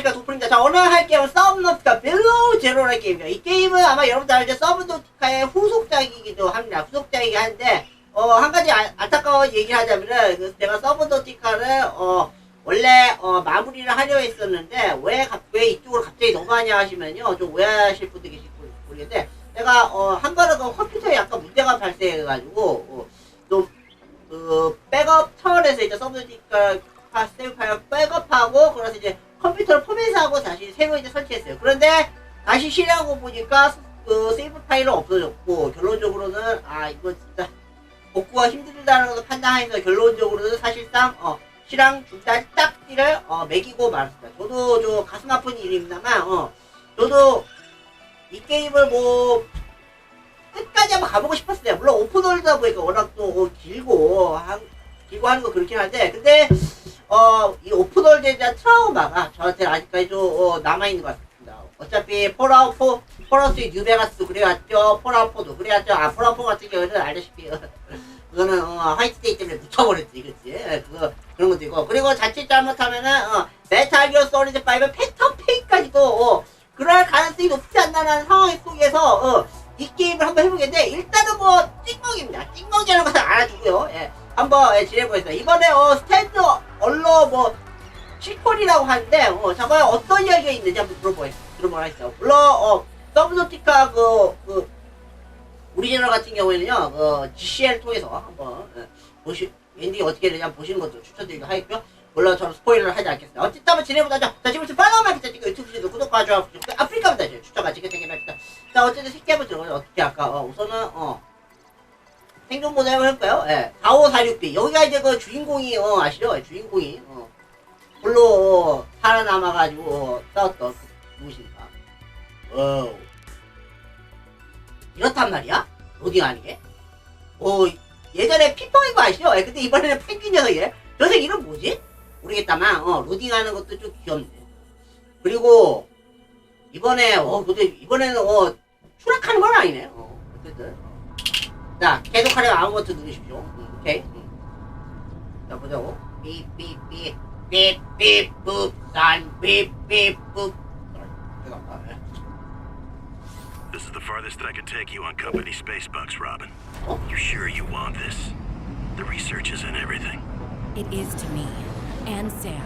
안녕하십니까 도프입니다. 자 오늘 할 게임은 썸너프가 벨로우 제로라는 게임이에요. 이 게임은 아마 여러분들 알죠? 서브노티카의 후속작이기도 합니다. 후속작이긴 한데 어 한 가지 아- 안타까운 얘기를 하자면은 그 제가 서브노티카를 어 원래 어 마무리를 하려 했었는데 왜, 갑- 왜 이쪽으로 갑자기 넘어가냐 하시면요 좀 오해하실 분들 계실 거 모르겠는데 내가 어 한 번은 그 컴퓨터에 약간 문제가 발생해가지고 어, 좀그 백업 차원에서 이제 서브노티카 파 세이브 파일 백업하고 그래서 이제 컴퓨터를 포맷하고 다시 새로 이제 설치했어요. 그런데 다시 실행하고 보니까 그 세이브 파일은 없어졌고 결론적으로는 아 이거 진짜 복구가 힘들다는 것을 판단해서 결론적으로는 사실상 어 실행 중단 딱지를 어 매기고 말았습니다. 저도 저 가슴 아픈 일입니다만 어 저도 이 게임을 뭐 끝까지 한번 가보고 싶었어요. 물론 오픈월드다 보니까 워낙 또 어, 길고 한 길고 하는 거 그렇긴 한데 근데 어, 이 오픈월드에 대한 트라우마가 저한테 아직까지도 어, 남아있는 것 같습니다. 어차피 폴아웃 4, 폴아웃 3 뉴베가스도 그래왔죠. 폴아웃 4도 그래왔죠. 아, 폴아웃 4 같은 경우는 알다시피 그거는 어, 화이트데이 때문에 묻혀버렸지, 그치? 예, 그거 그런 것도 있고 그리고 자칫 잘못하면은 어, 메탈 기어 소리드 5 패턴 페이까지도 어, 그럴 가능성이 높지 않나라는 상황 속에서 어, 이 게임을 한번 해보겠는데 일단은 뭐 찍먹입니다. 찍먹이라는 것을 알아두고요. 예. 한번 예, 진행해보겠습니다. 이번에 어, 스탠드 얼러 뭐 시퀄이라고 하는데 어, 잠깐 어떤 이야기가 있는지 한번 들어보겠, 들어보겠습니다. 물론 어, 서브노티카 그, 그 오리지널 같은 경우에는요 그 GCL 통해서 한번 예, 보시 엔딩이 어떻게 되냐 보시는 것도 추천드리고 하겠고요. 물론 저는 스포일러를 하지 않겠습니다. 어쨌든 한번 진행해보자. 자, 지금부터 팔로우 마켓 찍고 유튜브 channel 구독과 좋아요 이제 추천 같이 생겨납니다. 자, 어쨌든 쉽게 한번 들어보자. 어떻게 할까? 어, 우선은 어 생존 모드 한번 해볼까요? 예. 4546B. 여기가 이제 그 주인공이, 어, 아시죠? 예, 주인공이, 어, 홀로 어, 살아남아가지고 어, 싸웠던 그 누구십니까? 와우. 이렇단 말이야? 로딩 하는 게? 어, 예전에 피펑인 거 아시죠? 예, 근데 이번에는 펭귄 녀석이래. 저 녀석 이름 뭐지? 모르겠다만, 어, 로딩 하는 것도 좀 귀엽네. 그리고, 이번에, 어, 근데 이번에는, 어, 추락하는 건 아니네. 어, 어쨌든. 자, 계속하려면 아무것도 누르십시오. 음, 오케이. 음. 자, 보자고. 삐삐삐, 삐삐, सान 삐삐, 삐 죄송합니다. 예. This is the farthest I can take you on company space bucks, Robin. Oh. You sure you want this? The research isn't everything. It is to me and Sam.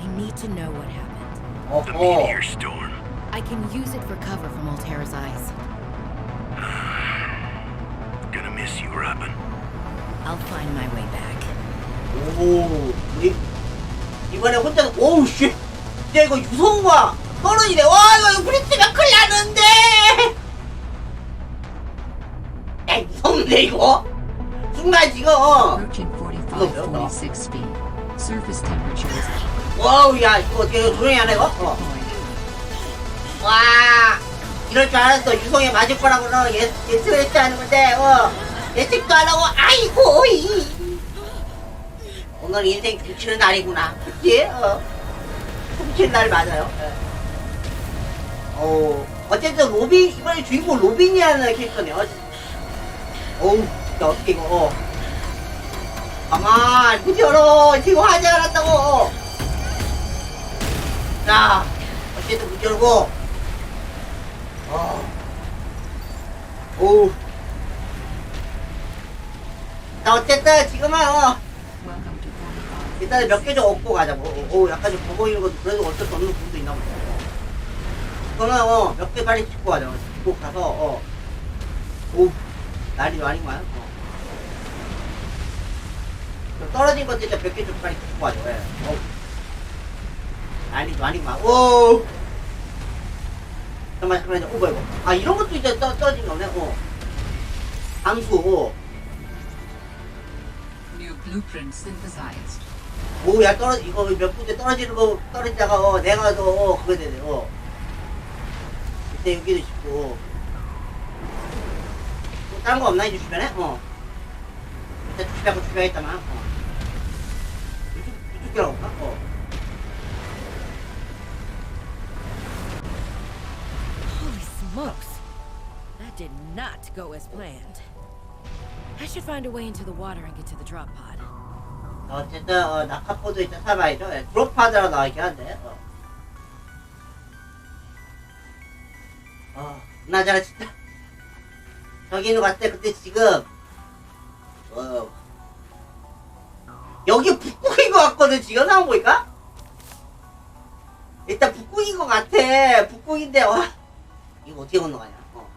I need to know what happened. The 어허. meteor storm. I can use it for cover from Altera's eyes. Gonna miss you, Robin. I'll find my way back. 오, 우리 이번에 혼자서 오우 씨, 야 이거 유성과 떨어지네. 와 이거 이거 부딪히면 큰일 나는데. 야 무섭네 이거. 순간 지금 어. Approaching Look, 45, 46 speed. Surface temperature is 와우 야 이거 어떻게 조용히 이거. 어. point. 와 이럴 줄 알았어. 유성에 맞을 거라고는 예, 예측을 했지 않은 건데 어. 예측도 안 하고 아이고 이. 오늘 인생 훔치는 날이구나. 그치? 어. 훔치는 날 맞아요. 예. 어 어쨌든 로빈 이번에 주인공 로빈이라는 캐릭터네요. 어우 진짜 어떻게 이거. 어. 가만 문 열어. 지금 하지 않았다고. 어. 자 어쨌든 문 열고 어. 오. 자, 어쨌든 지금은 어, Welcome to 45. 일단 몇 개 좀 얻고 가자고. 어, 오, 약간 좀 버거이는 것도 그래도 어쩔 수 없는 부분도 있나 보다. 이거는 어, 몇 개 빨리 찍고 가자. 찍고 가서 어. 오, 난리도 아니구만. 어. 좀 떨어진 것들 일단 몇개 좀 빨리 찍고 가자. 예. 어. 난리도 아니구만. 오. 잠깐만, 잠깐만, 오, 뭐야, 이거. 아, 이런 것도 이제 떠, 떨어진 거네, 어. 함수, 어. New blueprint synthesized. 오, 야, 떨어, 이거 몇 군데 떨어지는 거, 떨어지다가, 어, 내가 더, 어, 그거 되네, 어. 이때 여기도 있고. 또 다른 거 없나, 이제 주변에? 어. 일단 주변하고 주변했다만, 어. 이쪽, 이쪽 길하고 볼까? 어. Smokes! That did not go as planned. I should find a way into the water and get to the drop pod. 어쨌든, 어, 낙하포도 일단 사봐야죠. 예, 드롭하드라 나와있긴 한데, 어. 어, 나잖아 진짜. 저기 있는 것 같아. 근데 지금 어, 여기 북극인 것 같거든. 지금 상황 보니까. 일단 북극인 것 같아. 북극인데 와 이거 어떻게 건너가냐? 어.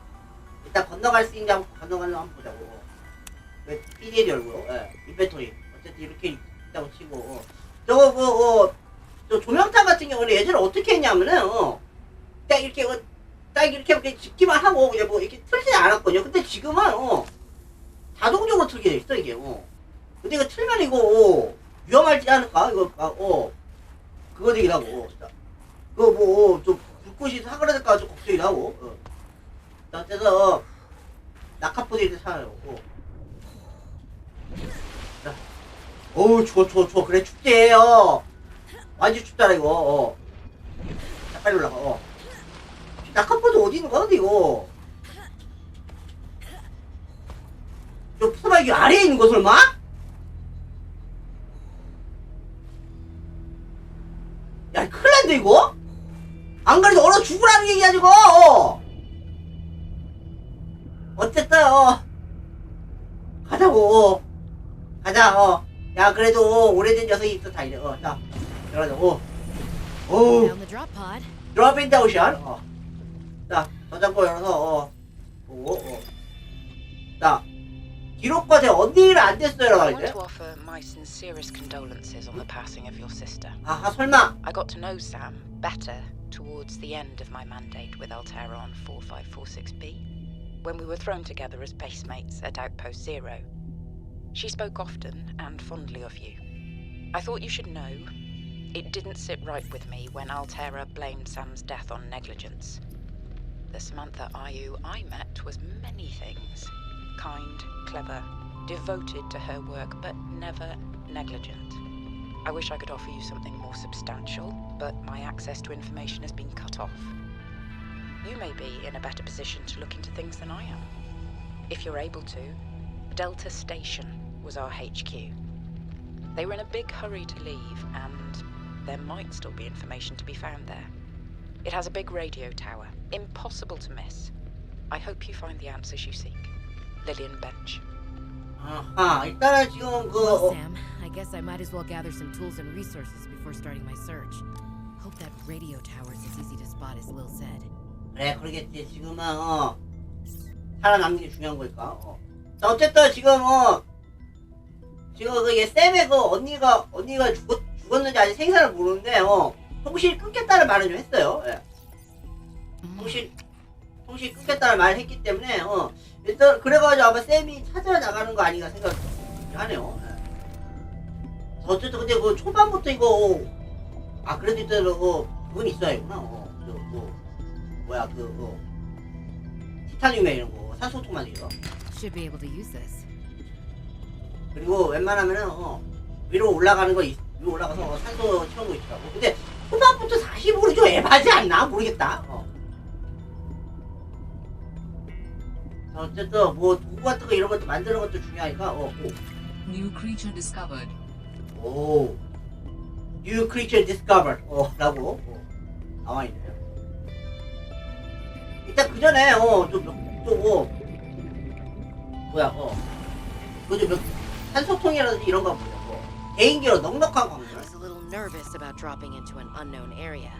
일단 건너갈 수 있냐 건너가는 거 한번 보자고. 왜 PDL 열고? 예, 인벤토리. 어쨌든 이렇게 있다고 치고. 어. 저거 그 어, 저 조명탄 같은 경우는 예전에 어떻게 했냐면은 어, 딱 이렇게 어, 딱 이렇게 이렇게 집기만 하고 그냥 뭐 이렇게 틀지 않았거든요. 근데 지금은 어, 자동적으로 틀게 돼 있어 이게. 어. 근데 이거 틀면 이거 어, 위험하지 않을까? 이거 아, 어 그거. 자, 그거 뭐 좀 사그라들까 좀 걱정이 나고. 어. 자, 그래서 살아요. 어. 자, 어우 추워 추워 추워 그래 춥대요. 완전 춥다라 이거. 어. 자, 빨리 올라가. 어. 낙하포드 어디 있는 거야 근데 이거? 저 푸사막이 아래에 있는 거 설마? 야 큰일 난데 이거? 안 그래도 얼어 죽으라는 얘기야 지금 어. 어쨌든 어. 가자고 어. 가자 어 야 그래도 오래된 녀석이 있어 다 이래 어자 들어가자 어. 오 Found the drop pod. 드롭 인더 오션 어. 자 저장고 열어서 어. 보고 어. 자 기록과 제 언니 일안 됐어요 want 이제 to offer my sincerest condolences on the passing of your sister. 아하 설마 I got to know Sam better towards the end of my mandate with Altera on 4546B, when we were thrown together as basemates at Outpost Zero. She spoke often and fondly of you. I thought you should know it didn't sit right with me when Altera blamed Sam's death on negligence. The Samantha Ayu I met was many things kind, clever, devoted to her work, but never negligent. I wish I could offer you something more substantial, but my access to information has been cut off. You may be in a better position to look into things than I am. If you're able to, Delta Station was our HQ. They were in a big hurry to leave, and there might still be information to be found there. It has a big radio tower, impossible to miss. I hope you find the answers you seek. Lillian Bench. Ah, uh -huh. i teraz ją go... Well, Sam, I guess I might as well gather some tools and resources before starting my search. Hope that radio tower's as easy to spot as Lil said. 그래 그러겠지 지금은 어 살아남는 게 중요한 거니까 어. 자 어쨌든 지금 어 지금 그얘 쌤의 그 언니가 언니가 죽었 죽었는지 아직 생사를 모르는데 어 통신 끊겠다는 말을 좀 했어요 예. 통신 통신 끊겠다는 말을 했기 때문에 어 일단 그래가지고 아마 쌤이 찾아 나가는 거 아닌가 생각하네요 예. 어쨌든 근데 그 초반부터 이거 어, 아 그래도 어 그건 있어야겠구나 어, 그, 뭐 뭐야 그 어, 티타늄에 이런 거 산소통 만들기 거 Should be able to use this. 그리고 웬만하면은 어, 위로 올라가는 거 있- 위로 올라가서 어, 산소 채우고 있더라고 근데 초반부터 45로 좀 에바지 않나 모르겠다 어. 자, 어쨌든 뭐 도구 같은 거 이런 것도 만드는 것도 중요하니까 어, New creature discovered. 오, 오. New creature discovered 어, 라고 어, 나와 있네요 일단 그 전에 어좀좀 어, 뭐야 어 그좀 몇 산소통이라든지 이런 거 보자 뭐 개인기로 넉넉한 I 광물 was a little nervous about dropping into an unknown area,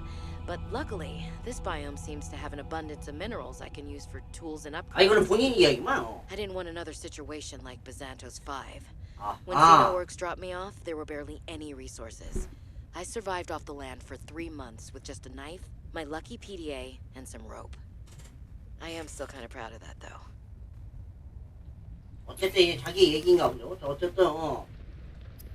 but luckily, this biome seems to have an abundance of minerals I can use for tools and 아 이거는 upgrades. 본인 이야기만 어. I didn't want another situation like Bazantos 5. 아, When 아. Xenoworks dropped me off, there were barely any resources. I survived off the land for three months with just a knife, my lucky PDA, and some rope. I am still kind of proud of that, though. 어쨌든 이게 자기 얘기인가 보죠 저 어쨌든 어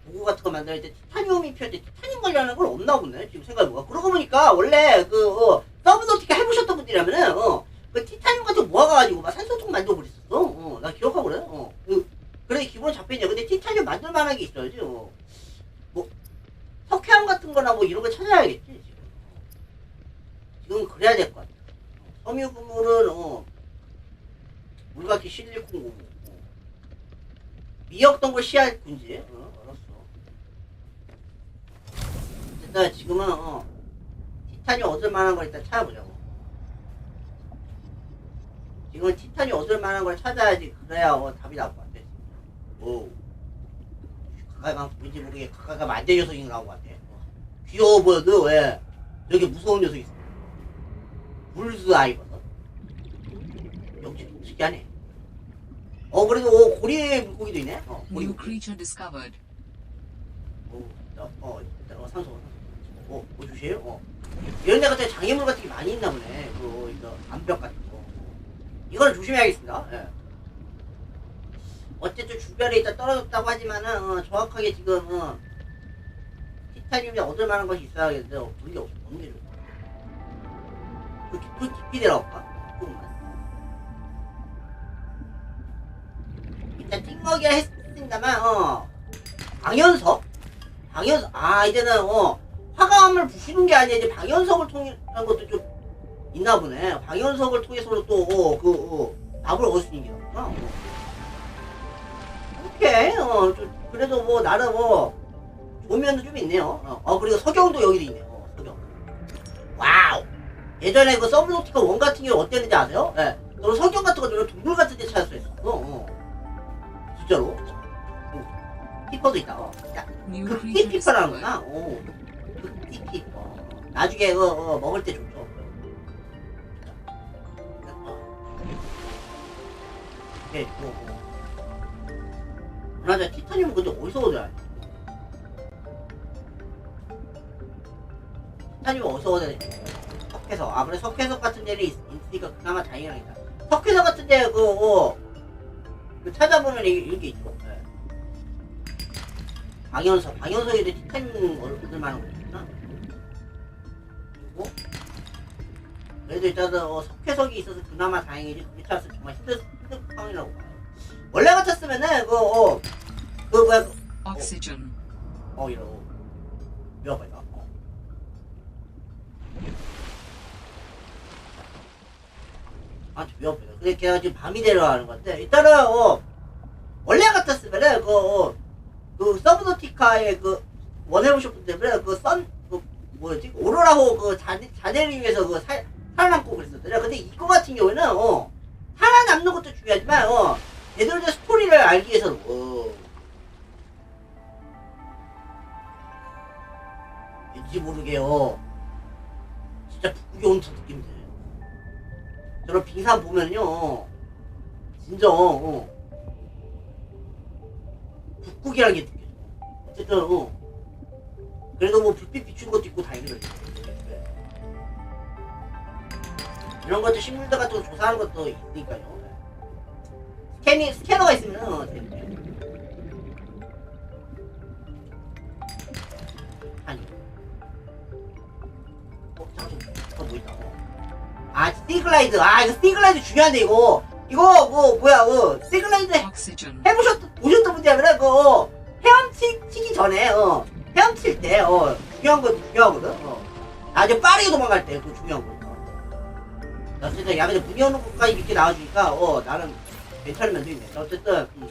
도구 같은 거 만들 때 티타늄이 필요한데 티타늄 관련한 건 없나 보네 지금 생각해보니까 그러고 보니까 원래 그 어, 서브노티카 해보셨던 분들이라면은 어, 그 티타늄 같은 거 모아가지고 막 산소통 만들고 그랬었어 어, 나 기억하거든 어, 그, 그래 기본 잡혀있냐 근데 티타늄 만들 만한 게 있어야지 어. 뭐 석회암 같은 거나 뭐 이런 거 찾아야겠지 지금. 지금 그래야 될 것 같아 어, 섬유 그물은 어, 물같이 실리콘 고무 어. 미역동굴 씨앗 군지 어, 알았어. 어쨌든 지금은 어, 티타늄 얻을 만한 걸 일단 찾아보자고. 지금은 티탄이 얻을 만한 걸 찾아야지 그래야 어, 답이 나올 것 같아. 오. 가까이가 왠지 모르게 가까이가 만대 녀석이 나온 것 같아. 어. 귀여워 보여도 왜 저게 무서운 녀석이 있어. 불스 아이거든. 역시 특이하네. 어 그래도 어, 고리 물고기도 있네. 어, 고리 New creature discovered. 어, 나, 어, 일단, 어, 산소. 어, 뭐 주세요? 어. 이런 데 같은 장애물 같은 게 많이 있나 보네. 그, 이거, 암벽 같은 거. 이거는 조심해야겠습니다. 예. 어쨌든 주변에 있다 떨어졌다고 하지만은, 어, 정확하게 지금, 어, 티타늄이 얻을 만한 것이 있어야겠는데, 어, 그게 없어. 없는 게 좋다. 좀 깊이, 내려갈까? 일단 띵먹이라 했습니다만, 어, 방연석? 방연석, 아, 이제는, 어, 화감을 부시는 게 아니라 이제 방연석을 통한 것도 좀 있나 보네. 방연석을 통해서도 또, 어, 그, 어, 얻을 수 있는 게 있구나. 어. 오케이, 어, 좀, 그래도 뭐, 나름 뭐, 좋은 면도 좀 있네요. 어, 어, 그리고 석영도 여기도 있네요. 어, 석영. 와우! 예전에 그 서브노티카 원 같은 경우 어땠는지 아세요? 예. 저는 석영 같은 거 저는 동굴 같은 데 찾을 수 있어. 어, 어. 진짜로. 어. 피퍼도 있다. 어. 야, New 그 creature discovered. 피피퍼라는구나. 오. 그 피피. 어. 나중에 어, 어, 먹을 때 좋죠. 예, 어, 어. 그나저나 티타늄은 근데 어디서 얻어야 돼? 티타늄은 어디서 얻어야 돼? 석회석. 아, 그래, 석회석 같은 데는 있, 있으니까 그나마 다행이다. 석회석 같은 데, 그, 어, 그 찾아보면 이게, 이게 있죠. 예. 방연석, 방연석에도 티타늄 얻을 만한 거 있구나. 그리고, 그래도 일단은 어, 석회석이 있어서 그나마 다행이지 그렇지 않았으면 정말 힘들, 힘든 상황이라고 봐요. 원래 같았으면은, 그, 어, 그, 뭐야, 그, Oxygen. 어, 이러고. 위험하다. 어. 아, 좀 위험하다. 근데 걔가 지금 밤이 내려가는 건데, 일단은, 어, 원래 같았으면은, 그, 어, 그, 서브노티카의 그, 원해보셨 분 때문에, 그, 선, 그, 뭐였지? 오로라호 그, 자네, 자네를 위해서 그, 살, 살아남고 그랬었잖아요. 근데 이거 같은 경우에는, 어, 살아남는 것도 중요하지만, 어, 된 스토리를 알기 위해서는, 어, 왠지 모르게요. 진짜 북극이 온 듯한 느낌이 들어요. 저런 빙산 보면요. 진짜, 어. 북극이라는 게 느껴져. 어쨌든, 어. 그래도 뭐 불빛 비추는 것도 있고 다행이죠. 네. 이런 것도 식물들 같은 거 조사하는 것도 있으니까요. 네. 스캐니, 스캐너가 있으면, 어, 되는데. 아니. 어, 잠깐, 잠깐 뭐 있다. 어. 아, 스티글라이드. 아, 이거 스티글라이드 중요한데, 이거. 이거, 뭐, 뭐야, 어, 스티글라이드 Oxygen. 해보셨, 보셨던 분들 하면, 그, 어, 헤엄치기 전에, 어, 헤엄칠 때, 어, 중요한 거, 중요하거든, 어. 아주 빠르게 도망갈 때, 그 중요한 거. 어. 어쨌든, 야, 근데 문 여는 것까지 이렇게 나와주니까, 어, 나는 괜찮은 면도 있네. 어쨌든, 음,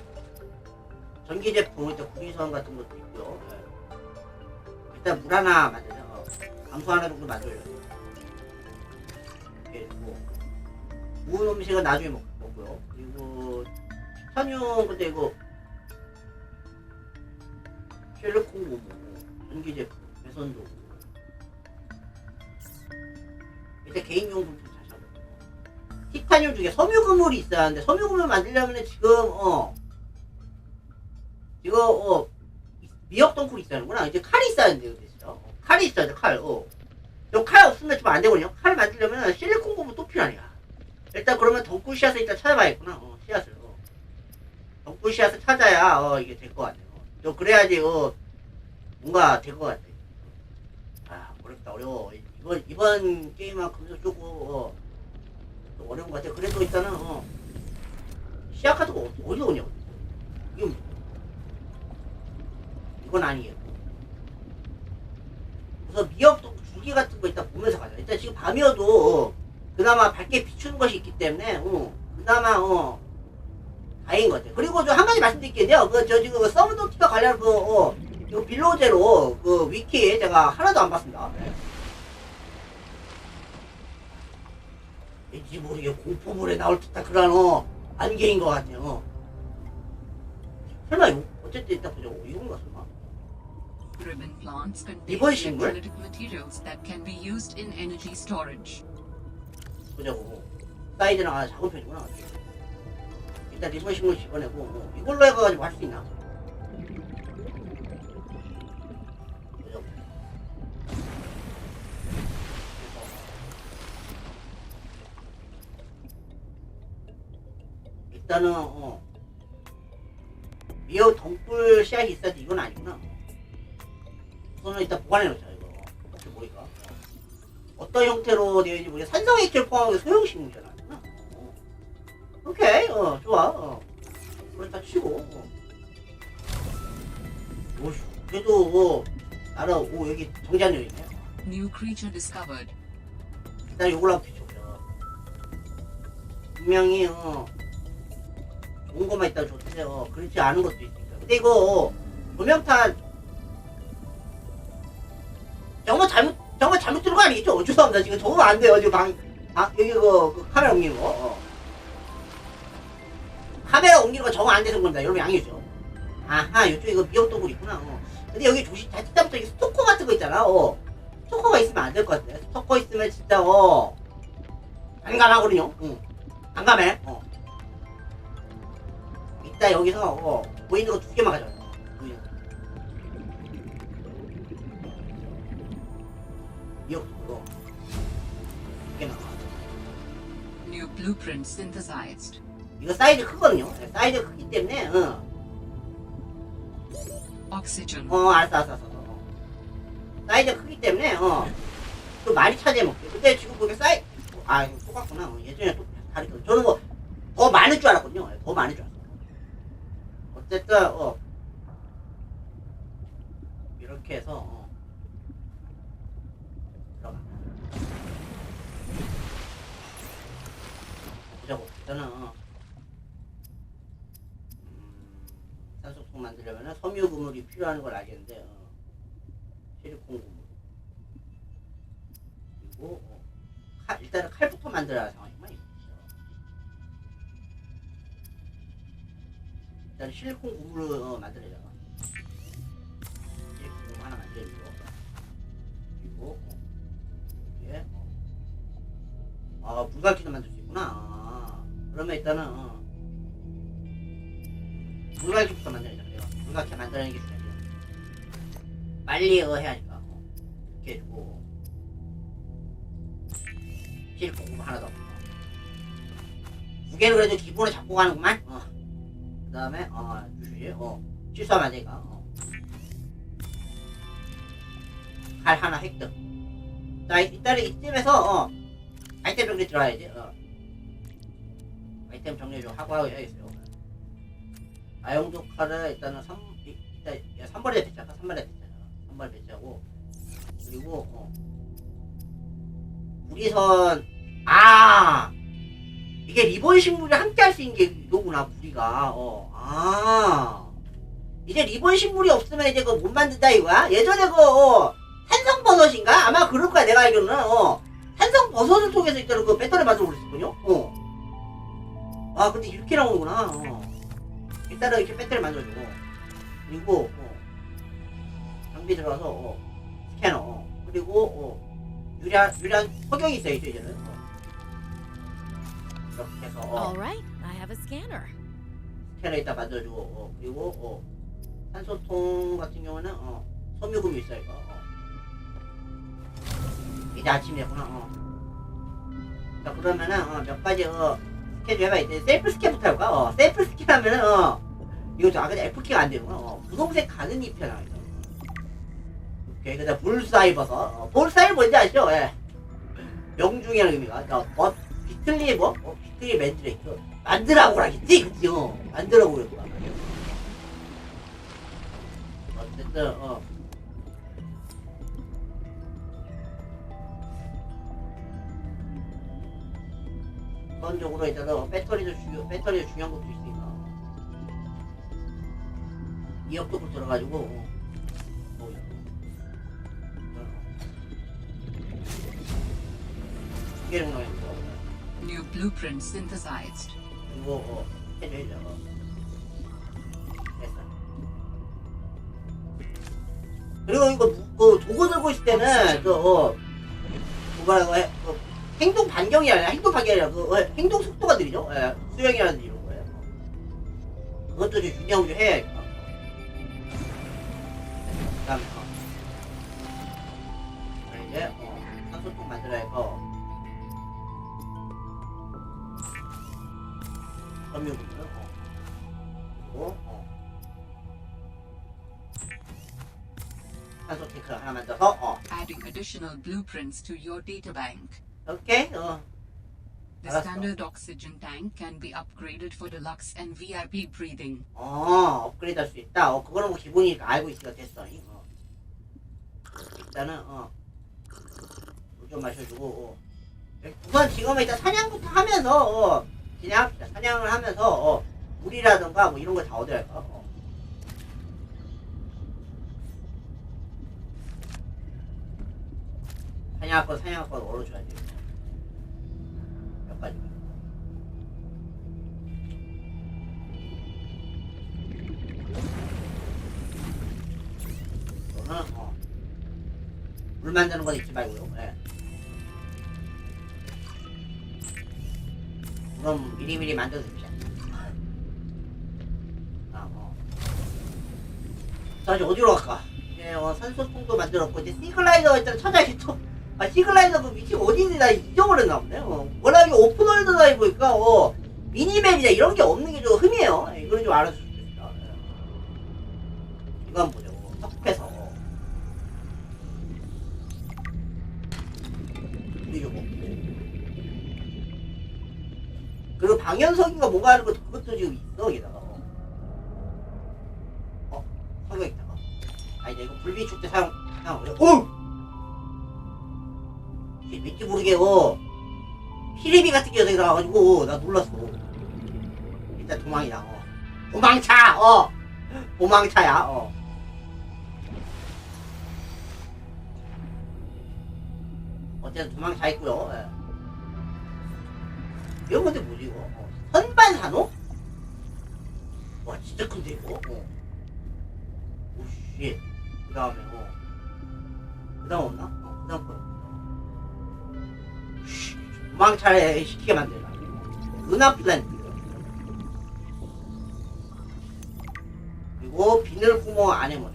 전기 제품, 일단 구리선 같은 것도 있고요. 예. 일단 물 하나 만들자. 어, 감소 하나 정도 돼. 이렇게 뭐, 구운 음식은 나중에 먹, 먹고요. 그리고, 티타늄, 근데 이거, 쉘르콩 고무, 전기 제품, 배선도. 일단 잡았고. 티타늄 중에 섬유그물이 있어야 하는데, 섬유그물 만들려면 지금, 어, 이거, 어, 미역 덩굴이 있어야 하는구나. 이제 칼이 있어야 하는데요? 어, 칼이 있어야 돼, 칼, 어. 요 칼 없으면 좀안 되거든요. 칼 만들려면 실리콘 고무 또 필요하냐. 일단 그러면 덩굴 씨앗을 일단 찾아봐야겠구나. 어, 씨앗을. 어. 덩굴 씨앗을 찾아야, 어, 이게 될 것 같네요. 저 그래야지, 어, 뭔가 될 것 같아. 아, 어렵다, 어려워. 이번, 이번 게임만큼 조금, 어, 좀 어려운 것 같아. 그래도 일단은, 어, 시야 카드가 어- 어디 오냐고. 이건, 이건 아니겠고. 그래서 미역도 줄기 같은 거 일단 보면서 가자. 일단 지금 밤이어도, 어, 그나마 밝게 비추는 것이 있기 때문에, 어, 그나마, 어, 다행인 것 같아요. 그리고 저 한 가지 말씀드릴게요. 그, 저 지금 서브노티카 관련 그, 어, 그 빌로제로 그 위키 제가 하나도 안 봤습니다. 네. 왠지 모르게 공포물에 나올 듯한 그런 어, 안개인 것 같아요. 설마 이거 어쨌든 이따 보자. 이건가 설마? Ribbon plants contain 이번 식물? electrolytic materials that can be used in energy storage. 보자고. 사이즈는 아 작은 편이구나. 일단 리본 식물 집어내고 어, 이걸로 해가지고 할 수 있나? 일단은 어 미어 덩굴 씨앗이 있어야지 이건 아니구나. 우선은 일단 보관해 놓자 이거. 혹시 모르니까. 어떤 형태로 되어 있는지 모르겠 산성의 액체를 포함한 소형식물이잖아. 어. 오케이, 어, 좋아. 어. 그렇다 치고. 어. 오, 그래도, 어, 나는, 오, 여기 정자녀 있네. New creature discovered. 일단 요걸로 한번 비춰보자. 분명히, 어, 좋은 것만 있다 좋던데, 어, 그렇지 않은 것도 있으니까. 근데 이거, 어, 조명탄, 정말 잘못, 정말 잘못 들은 거 아니겠죠? 죄송합니다. 지금 적으면 안 돼요. 지금 방, 방 여기 그, 그 카메라 옮기는 거. 어. 카메라 옮기는 거 적응 안 돼서 그런다. 여러분 양해죠. 아하, 이쪽에 이거 미역도굴 있구나. 어. 근데 여기 조심, 자칫하면 여기 스토커 같은 거 있잖아. 어. 스토커가 있으면 안 될 것 같아. 스토커 있으면 진짜, 어. 난감하거든요. 응. 난감해. 어. 이따 여기서, 어, 보이는 거두 개만 가져와. 보이는 거. 미역도굴. 두 개만 가져와. New blueprint synthesized. 이거 사이즈 크거든요. 네, 사이즈 크기 때문에, 어. Oxygen. 어, 알았어, 알았어, 알았어. 어. 사이즈 크기 때문에, 어. 좀 많이 차지해 먹게. 근데 지금 보니까 사이, 아, 이거 똑같구나. 어, 예전에 또 다르거든. 저는 뭐, 더 많을 줄 알았거든요. 예, 더 많을 줄 알았어. 어쨌든, 어. 이렇게 해서, 어. 들어가. 보자고. 일단은, 산소통 만들려면 섬유 그물이 필요한 걸 알겠는데 어. 실리콘 그물 그리고 어, 칼, 일단은 칼부터 만들어야 할 상황이 일단 실리콘 그물을 어, 만들어야 실리콘 그물 하나 만들어주고 그리고 어, 여기에 어. 아 물갈퀴도 만들 수 있구나 아, 그러면 일단은 어, 물갈퀴부터 만들자 그래요. 물갈퀴 만드는 게 중요해요. 빨리 어 해야니까. 어. 이렇게 해주고 실리콘 공부 하나 더. 어. 두 개는 그래도 기본에 잡고 가는구만. 어. 그 다음에 어 주시 어안 되니까. 어. 칼 하나 획득. 자 이- 이따를 이쯤에서 어 아이템 정리 들어가야지. 어. 아이템 정리 좀 하고 해야겠어요. 아영도 칼을 일단은 3, 일단 3번에 배치할까? 3번에 배치하자. 3번에 배치하고 그리고 어. 우리선 아 이게 리본 식물이 함께 할 수 있는 게 이거구나 우리가 어. 아 이제 리본 식물이 없으면 이제 그거 못 만든다 이거야? 예전에 그 어, 산성버섯인가? 아마 그럴 거야 내가 알기로는 어. 산성버섯을 통해서 일단은 그 배터리 만들어 버렸었군요 어. 아 근데 이렇게 나오는구나 어. 일단은 이렇게 배터리 만들어주고 그리고 어, 장비 들어가서 어, 스캐너 어, 그리고 어, 유리한 유리한 석영이 있어야죠 이제는 어. 이렇게 해서 어, All right, I have a scanner. 스캐너 이따 만들어주고 어, 그리고 어, 산소통 같은 경우는 어, 섬유금이 있어야 이거 어. 이제 아침이었구나 어. 자 그러면은 어, 몇 가지 어, 스캔 해봐 이제 셀프 스캔부터 해볼까 어, 셀프 스캔 하면은 어, 이거 저 아까 F키가 안 되는구나 어, 분홍색 가는 잎이 나와 있어 오케이 그다음 불사이버섯 어, 불사이 뭔지 아시죠 예. 명중이라는 의미가 자, 뭐, 비틀리 뭐? 어, 비틀리 맨드레이크 만들라고 라겠지 그치 어 만들라고 그랬구나 어쨌든 어 기본적으로 일단은 배터리도 중요 배터리가 중요한 것도 있으니까 이역도 들어가지고 어. 어. 두 개를 넣어야 돼. Blueprint synthesized. 그리고 어, 해줘야죠. 어. 됐어. 그리고 이거 무- 그 도구 들고 있을 때는 그 어, 뭐라고 해? 그 행동 반경이 아니라 행동 반경이 아니라 그 어, 행동 속도가 느리죠. 예, 수영이라든지 이런 거예요. 그것도 좀해 부분 어. 그리고 어. 산소 탱크 하나 만들어서 어. Adding additional blueprints to your databank. 오케이 어. The 알았어. standard oxygen tank can be upgraded for deluxe and VIP breathing. 어 업그레이드 할 수 있다. 어 그거는 뭐 기본이니까 알고 있으니까 됐어. 어. 일단은 어. 물좀 마셔주고 어. 우선 지금은 일단 사냥부터 하면서 어, 진행합시다. 사냥을 하면서 어, 물이라던가 뭐 이런 거 다 얻어야 할까? 어. 사냥할 거 사냥할 거 얻어줘야 돼. 몇 가지. 이거는 어. 물 만드는 건 잊지 말고요. 예. 그럼 미리미리 만들어두자. 아, 어. 자, 이제 어디로 갈까? 이제 어, 산소통도 만들었고, 이제 시글라이더 일단 찾아야겠죠? 아, 시글라이더 그 위치가 어디인지 나 잊어버렸나 보네. 어. 워낙에 오픈월드다 보니까, 어, 미니맵이나 이런 게 없는 게 좀 흠이에요. 예, 이거는 좀 알아줄 수있 방연석인가 뭔가 하는 거 그것도 지금 있어 여기다가. 어, 어 석유 있다가 아니 이거 불비축 때 사용 사용 어 왠지 모르게 어. 피리비 같은 게 여기 나와가지고 나 놀랐어. 일단 도망이다 어. 도망차 어. 도망차야 어. 어쨌든 도망차 있고요 예. 이런 건데 뭐지 이거? 어. 선반산호? 와 진짜 큰데 이거? 어. 오씨 그 다음에 어. 그 다음 없나? 어, 그 다음 거 씨, 도망차에 시키게 만들라 은하 플랜트 그리고 비늘 구멍 안에 오.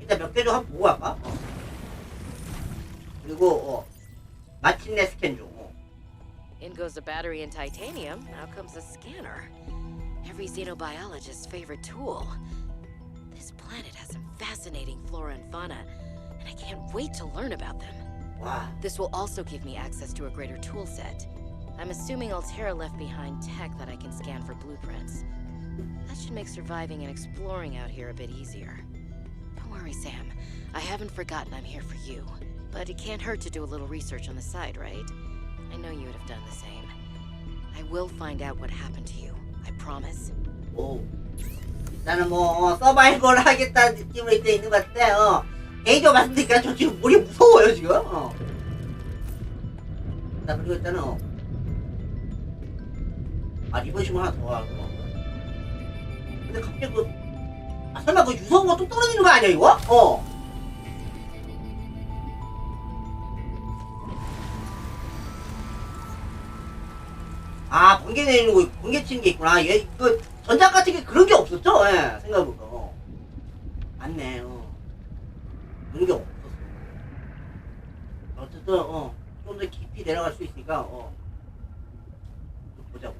일단 몇 개 좀 한번 보고 갈까? 어. 그리고 어. 마침내 스캔 중 어. In goes the battery and titanium. Out comes the scanner. Every xenobiologist's favorite tool. This planet has some fascinating flora and fauna, and I can't wait to learn about them. 와 This will also give me access to a greater tool set. I'm assuming Altera left behind tech that I can scan for blueprints. That should make surviving and exploring out here a bit easier. Don't worry, Sam. I haven't forgotten I'm here for you. But it can't hurt to do a little research on the side, right? I know you would have done the same. I will find out what happened to you. I promise. 오. 나는 뭐 어, 서바이벌 하겠다는 느낌으로 이때 있는 것 같은데 어. 개인적으로 말씀드리니까 저 지금 머리 무서워요 지금 어. 나 그리고 일단은 어. 아 리버싱을 하나 더 하고 근데 갑자기 그 아, 설마 그 유성우가 또 떨어지는 거 아니야 이거? 어. 아 번개 내리는 거 번개 치는 게 있구나. 얘그 전작 같은 게 그런 게 없었죠? 예 생각해보니까. 어. 맞네 어. 그런 게 없었어. 어쨌든 어 좀 더 깊이 내려갈 수 있으니까 어. 좀 보자고.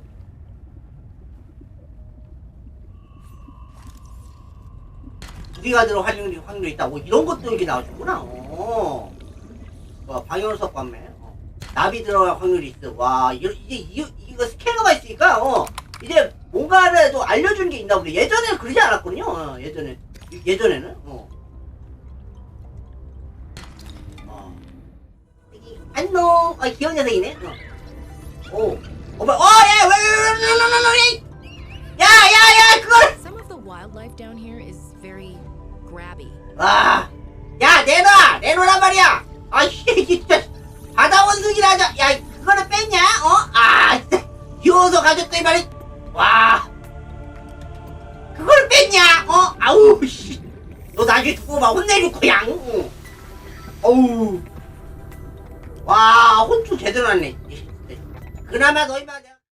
우리가 들어 확률이 확률이 있다. 뭐 이런 것도 이렇게 나와주구나. 어. 와 방열석 관매 어. 나비 들어갈 확률이 있어. 와 이거 이게 이, 이거 스캐너가 있으니까 어 이제 뭔가를 좀 알려주는 게 있나 보네 예전에는 그러지 않았거든요 어, 예전에 예전에는 어. 어. 여기, 안녕 아 귀여운 녀석이네 어. 오 어머 어예왜왜왜왜 왜 왜 야 야 야 그걸 Some of the wildlife down here is very grabby. 와, 야 내놔, 내놓으란 말이야. 아, 씨, 진짜 바다 원숭이라자. 야, 그거는 뺐냐? 배워서 가졌다 이 말이. 와. 그걸 뺐냐? 어? 아우 씨너 나중에 두고 막 혼내줄 거야 응. 어우. 와 혼쭐 제대로 났네. 그나마 너희만